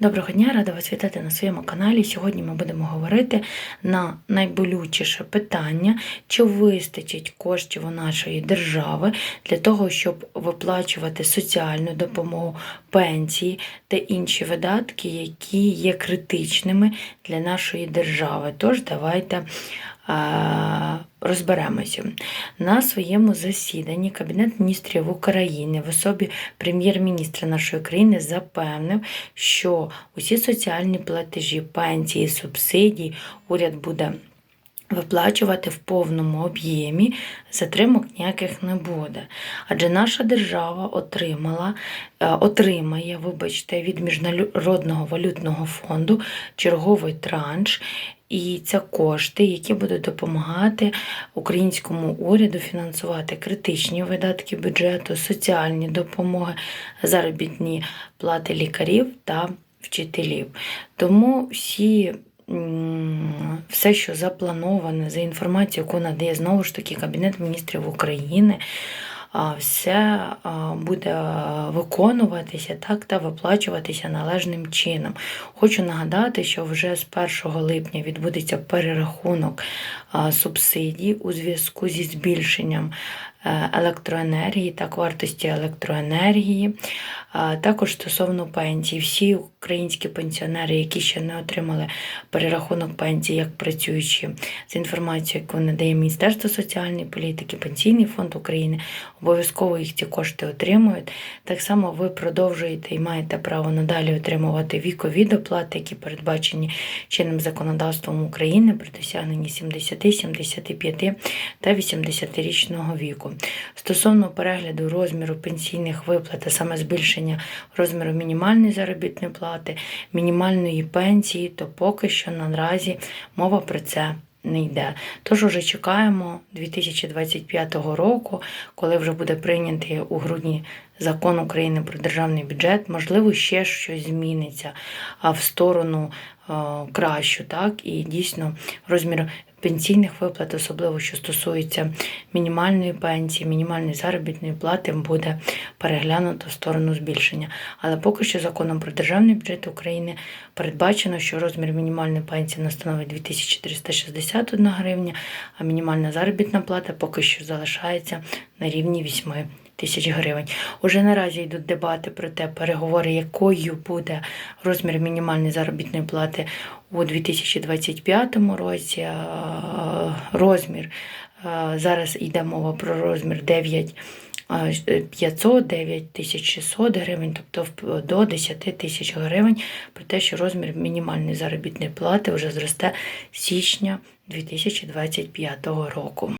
Доброго дня, рада вас вітати на своєму каналі. Сьогодні ми будемо говорити на найболючіше питання, чи вистачить коштів у нашої держави для того, щоб виплачувати соціальну допомогу, пенсії та інші видатки, які є критичними для нашої держави. Тож давайте розберемося. На своєму засіданні Кабінет міністрів України в особі прем'єр-міністра нашої країни запевнив, що усі соціальні платежі, пенсії, субсидії уряд буде виплачувати в повному об'ємі, затримок ніяких не буде. Адже наша держава отримала, е, отримає, вибачте, від Міжнародного валютного фонду черговий транш. І це кошти, які будуть допомагати українському уряду фінансувати критичні видатки бюджету, соціальні допомоги, заробітні плати лікарів та вчителів. Тому всі все, що заплановане за інформацією, яку надає знову ж таки Кабінет міністрів України, все буде виконуватися так та виплачуватися належним чином. Хочу нагадати, що вже з 1 липня відбудеться перерахунок субсидій у зв'язку зі збільшенням е, електроенергії та вартості електроенергії. Також стосовно пенсій, всі українські пенсіонери, які ще не отримали перерахунок пенсії, як працюючі, з інформацією, яку надає Міністерство соціальної політики, Пенсійний фонд України, обов'язково їх ці кошти отримують. Так само ви продовжуєте і маєте право надалі отримувати вікові доплати, які передбачені чинним законодавством України при досягненні 70, 75 та 80-річного віку. Стосовно перегляду розміру пенсійних виплат, а саме збільшення розміру мінімальної заробітної плати, мінімальної пенсії, то поки що наразі мова про це не йде. Тож уже чекаємо 2025 року, коли вже буде прийнятий у грудні закон України про державний бюджет, можливо, ще щось зміниться в сторону кращу, так і дійсно розмір пенсійних виплат, особливо що стосується мінімальної пенсії, мінімальної заробітної плати, буде переглянуто в сторону збільшення. Але поки що законом про державний бюджет України передбачено, що розмір мінімальної пенсії настановить 2361 гривня, а мінімальна заробітна плата поки що залишається на рівні 8 тисяч гривень. Уже наразі йдуть дебати про те, переговори, якою буде розмір мінімальної заробітної плати у 2025 році. Розмір зараз йде мова про розмір 9 500, 9600 гривень, тобто до 10 тисяч гривень, про те, що розмір мінімальної заробітної плати вже зросте з січня 2025 року.